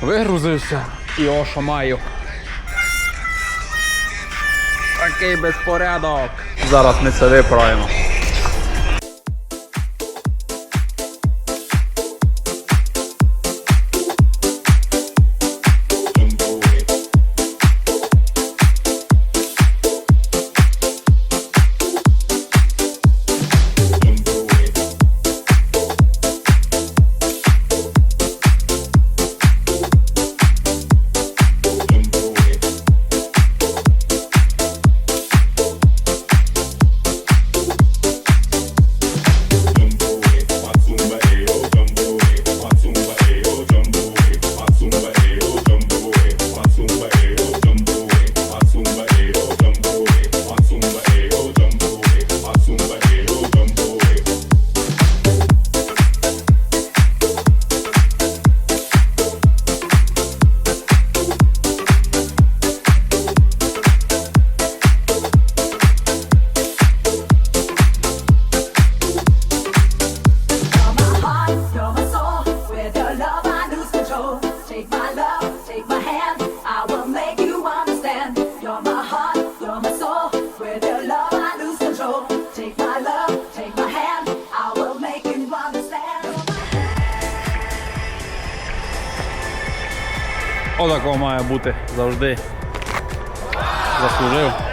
Вигрузився і о, що маю. Такий безпорядок. Зараз ми це виправимо. lose control. Take my love, take my hand. I will make you understand. You're my heart, you're my soul. With your love, I lose control. Take my love, take my hand. I will make you understand. Отакого має бути завжди. Заслужив.